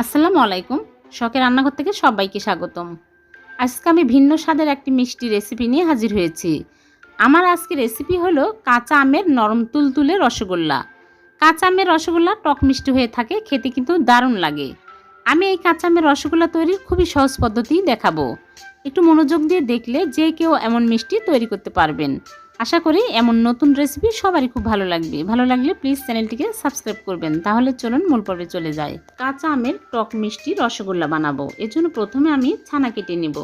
আসসালামু আলাইকুম। শখের রান্নাঘর থেকে সবাইকে স্বাগতম। আজকে আমি ভিন্ন স্বাদের একটি মিষ্টি রেসিপি নিয়ে হাজির হয়েছি। আমার আজকে রেসিপি হলো কাঁচা আমের নরম তুলতুলে রসগোল্লা। কাঁচা আমের রসগোল্লা টক মিষ্টি হয়ে থাকে, খেতে কিন্তু দারুণ লাগে। আমি এই কাঁচা আমের রসগোল্লা তৈরির খুবই সহজ পদ্ধতি দেখাবো। একটু মনোযোগ দিয়ে দেখলে যে কেউ এমন মিষ্টি তৈরি করতে পারবেন। আশা করি এমন নতুন রেসিপি সবারই খুব ভালো লাগবে। ভালো লাগলে প্লিজ চ্যানেলটিকে সাবস্ক্রাইব করবেন। তাহলে চলুন মূল পর্বে চলে যায় কাঁচা আমের টক মিষ্টি রসগোল্লা বানাবো। এর জন্য প্রথমে আমি ছানা কেটে নেব।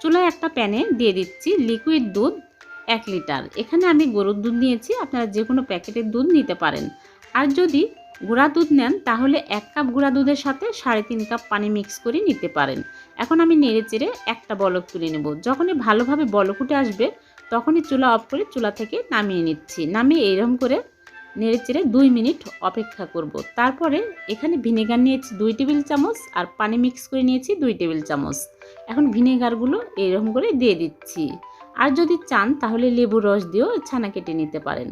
চুলায় একটা প্যানে দিয়ে দিচ্ছি লিকুইড দুধ এক লিটার। এখানে আমি গরুর দুধ নিয়েছি। আপনারা যে কোনো প্যাকেটের দুধ নিতে পারেন। আর যদি গুঁড়া দুধ নেন, তাহলে এক কাপ গুঁড়া দুধের সাথে সাড়ে তিন কাপ পানি মিক্স করে নিতে পারেন। এখন আমি নেড়ে চেড়ে একটা বলক তুলে নেব। যখনই ভালোভাবে বলক উঠে আসবে তখনই চুলা অফ করে চুলা থেকে নামিয়ে নিচ্ছি। নামিয়ে এরকম করে নেড়ে চেড়ে দুই মিনিট অপেক্ষা করব। তারপরে এখানে ভিনেগার নিয়েছি দুই টেবিল চামচ আর পানি মিক্স করে নিয়েছি দুই টেবিল চামচ। এখন ভিনেগারগুলো এরকম করে দিয়ে দিচ্ছি। আর যদি চান তাহলে লেবুর রস দিয়েও ছানা কেটে নিতে পারেন।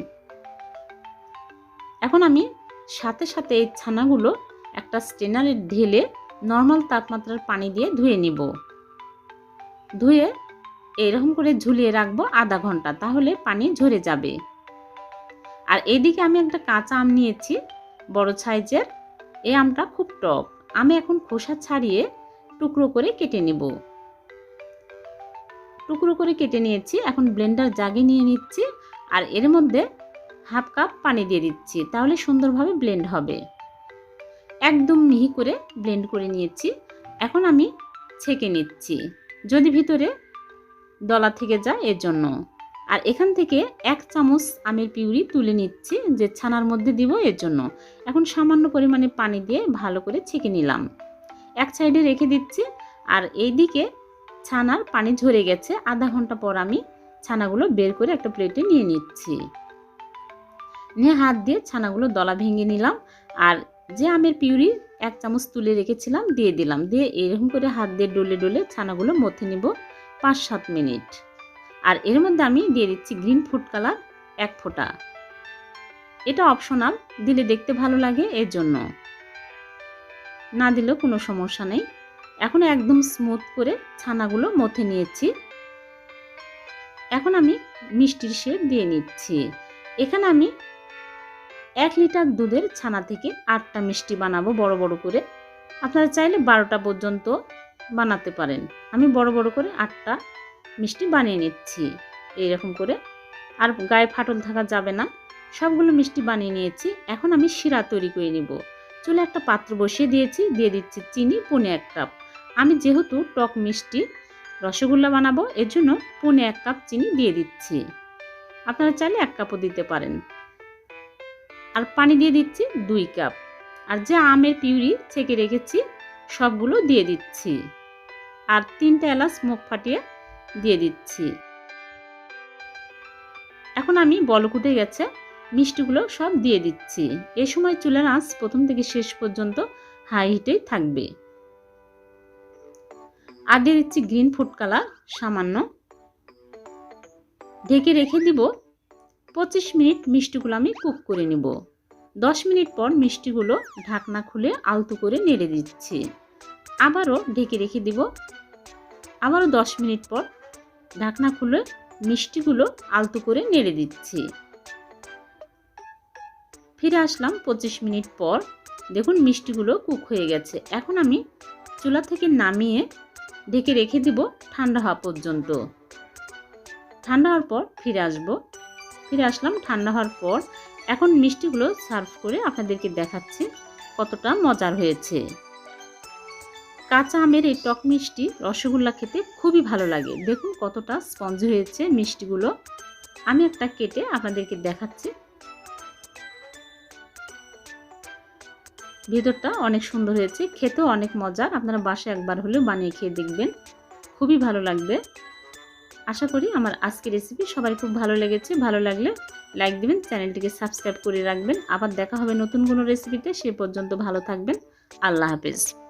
এখন আমি সাথে সাথে এই ছানাগুলো একটা স্টেনারে ঢেলে নর্মাল তাপমাত্রার পানি দিয়ে ধুয়ে নিব। ধুয়ে এরকম করে ঝুলিয়ে রাখব আধা ঘণ্টা, তাহলে পানি ঝরে যাবে। আর এদিকে আমি একটা কাঁচা আম নিয়েছি, বড় সাইজের। এই আমটা খুব টক। আমি এখন খোসা ছাড়িয়ে টুকরো করে কেটে নেব। টুকরো করে কেটে নিয়েছি, এখন ব্লেন্ডার জাগে নিয়ে নিচ্ছি, আর এর মধ্যে হাফ কাপ পানি দিয়ে দিচ্ছি, তাহলে সুন্দরভাবে ব্লেন্ড হবে। একদম মিহি করে ব্লেন্ড করে নিয়েছি, এখন আমি ছেঁকে নিচ্ছি। যদি ভিতরে দলা থেকে যায় এর জন্য। আর এখান থেকে এক চামচ আমের পিউরি তুলে নিচ্ছি, যে ছানার মধ্যে দিব এর জন্য। এখন সামান্য পরিমাণে পানি দিয়ে ভালো করে ছেঁকে নিলাম। এক সাইডে রেখে দিচ্ছি, আর এইদিকে ছানার পানি ঝরে গেছে। আধা ঘণ্টা পর আমি ছানাগুলো বের করে একটা প্লেটে নিয়ে নিচ্ছি। নিয়ে হাত দিয়ে ছানাগুলো দলা ভেঙে নিলাম, আর যে আমের পিউরি এক চামচ তুলে রেখেছিলাম, দিয়ে দিলাম। দিয়ে এরকম করে হাত দিয়ে ডলে ডলে ছানাগুলো মথে নিব। পাঁচ সাত মিনিট। আর এর মধ্যে আমি দিয়ে দিচ্ছি গ্রিন ফুড কালার এক ফোঁটা। এটা অপশনাল দিলে দেখতে ভালো লাগে, এর জন্য। না দিলেও কোনো সমস্যা নেই। এখন একদম স্মুথ করে ছানাগুলো মথে নিয়েছি। এখন আমি মিষ্টির শেপ দিয়ে নিচ্ছি। এখানে আমি এক লিটার দুধের ছানা থেকে আটটা মিষ্টি বানাবো বড় বড় করে। আপনারা চাইলে বারোটা পর্যন্ত বানাতে পারেন। আমি বড় বড় করে আটটা মিষ্টি বানিয়ে নিচ্ছি। এইরকম করে। আর গায়ে ফাটল থাকা যাবে না। সবগুলো মিষ্টি বানিয়ে নিয়েছি। এখন আমি শিরা তৈরি করে নিব। চুলে একটা পাত্র বসিয়ে দিয়েছি। দিয়ে দিচ্ছি চিনি, পনে এক কাপ। আমি যেহেতু টক মিষ্টি রসগোল্লা বানাবো, এর জন্য পনে এক কাপ চিনি দিয়ে দিচ্ছি। আপনারা চাইলে এক কাপও দিতে পারেন। আর পানি দিয়ে দিচ্ছি দুই কাপ। আর যে আমের পিউরি ছেঁকে রেখেছি সবগুলো দিয়ে দিচ্ছি। আর তিনটা এলাচ মুখ ফাটিয়ে দিয়ে দিচ্ছি। এখন আমি বলক উঠে গেছে, মিষ্টিগুলো সব দিয়ে দিচ্ছি। এ সময় চুলার আঁচ প্রথম থেকে শেষ পর্যন্ত হাই হিটেই থাকবে। আর দিয়ে দিচ্ছি গ্রিন ফুড কালার, সামান্য। ঢেকে রেখে দিব। পঁচিশ মিনিট মিষ্টিগুলো আমি কুক করে নিব। দশ মিনিট পর মিষ্টিগুলো ঢাকনা খুলে আলতু করে নেড়ে দিচ্ছি। আবারও ঢেকে রেখে দিব। আবারও দশ মিনিট পর ঢাকনা খুলে মিষ্টিগুলো আলতু করে নেড়ে দিচ্ছি। ফিরে আসলাম পঁচিশ মিনিট পর। দেখুন মিষ্টিগুলো কুক হয়ে গেছে। এখন আমি চুলা থেকে নামিয়ে ঢেকে রেখে দিব ঠান্ডা হওয়া পর্যন্ত। ঠান্ডা হওয়ার পর ফিরে আসব। ফিরে আসলাম ঠান্ডা হওয়ার পর। এখন মিষ্টিগুলো সার্ভ করে আপনাদেরকে দেখাচ্ছি কতটা মজার হয়েছে। কাঁচা আমের এই টক মিষ্টি রসগোল্লা খেতে খুবই ভালো লাগে। দেখুন কতটা স্পঞ্জ হয়েছে মিষ্টিগুলো। আমি একটা কেটে আপনাদেরকে দেখাচ্ছি। ভেতরটা অনেক সুন্দর হয়েছে। খেতেও অনেক মজার। আপনারা বাসে একবার হলেও বানিয়ে খেয়ে দেখবেন। খুবই ভালো লাগবে। আশা করি আমার আজকের রেসিপি সবাই খুব ভালো লেগেছে। ভালো লাগলে লাইক দিবেন, চ্যানেলটিকে সাবস্ক্রাইব করে রাখবেন। আবার দেখা হবে নতুন কোনো রেসিপিতে সে পর্যন্ত ভালো থাকবেন। আল্লাহ হাফেজ।